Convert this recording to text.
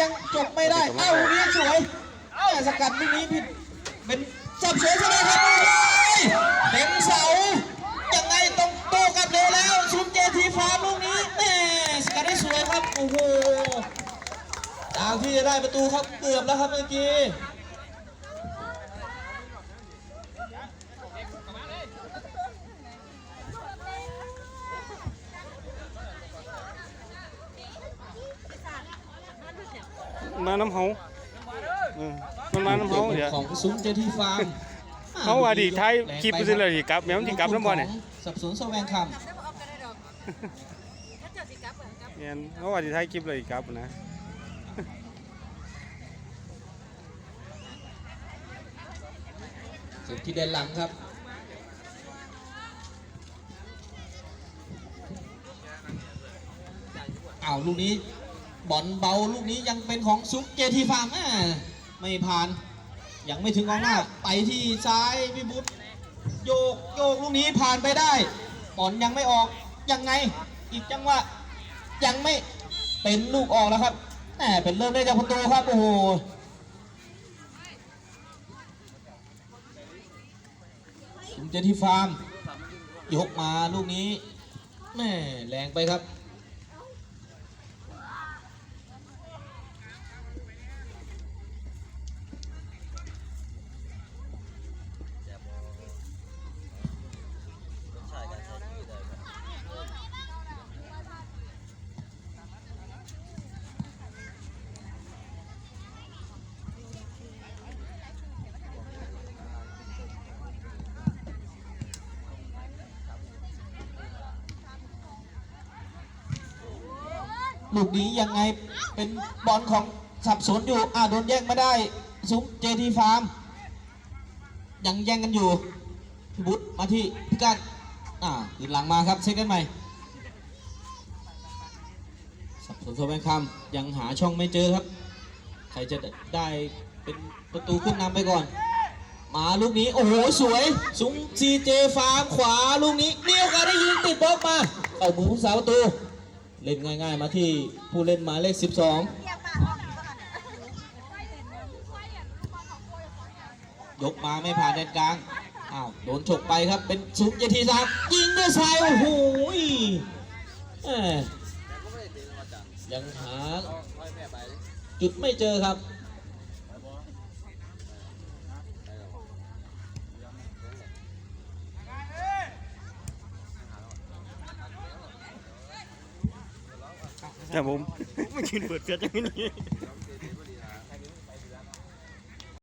ยังจบไม่ได้เอ้าลูกนี้สวยแต่สกัดลูกนี้ผิดเป็นสับสวยใช่ไหมครับโอ้ยเต็มเสายังไงต้องโต้กลับเร็วแล้วชุมเจทีฟาร์มลูกนี้แม่สกัดได้สวยครับโอ้โหจากที่จะได้ประตูครับเกือบแล้วครับเมื่อกี้ มาน้ำเฮาเออมันมาน้ำเฮาเดี๋ยวของซุ้มเจทีฟาร์มเขาว่าดีท้ายคลิปไปสิเลยสิกลับแม่มันสิกลับน้ำบ่เนี่ยสับสนแสวงคเนี่ยเขาว่าดีท้ายคลิปเลยสิกลับนะำสุดที่เด่นหลังครับอ้าวลูกนี้ บอลเบาลูกนี้ยังเป็นของซุปเจทีฟาร์มแม่ไม่ผ่าน ยังไม่ถึงกองหน้า ไปที่ซ้ายพี่บุ๊ทโยกโยกลูกนี้ผ่านไปได้บอลยังไม่ออกยังไง อีกจังหวะยังไม่เป็นลูกออกแล้วครับแหมเป็นเริ่มได้จากประตูครับโอ้โหซุปเจทีฟาร์มยกมาลูกนี้แม่แรงไปครับ ลูกนี้ยังไงเป็นบอลของสับสนอยู่อ่าโดนแย่งไม่ได้ซุ้มเจทีฟาร์มยังแย่งกันอยู่พี่บุ๊ทมาที่พิกัดอ่าติดหลังมาครับเช็คกันใหม่สับสนโซแบงคำยังหาช่องไม่เจอครับ ใครจะได้เป็นประตูขึ้นนำไปก่อน มาลูกนี้ โอ้โห สวยซุ้มซีเจฟาร์มขวาลูกนี้เนี่ยกันได้ยิงติดบล็อกมาเข้ามือผู้สาประตู เล่นง่าย ๆ มาที่ผู้เล่นหมายเลข 12 ยกมาไม่ผ่านแดนกลาง อ้าว โดนฉกไปครับ เป็นซุปเจทีซักยิงด้วยซ้ายโอ้โห่ยังหาจุดไม่เจอครับ ครับผม มันยืนเปิดเพียรอย่างนี้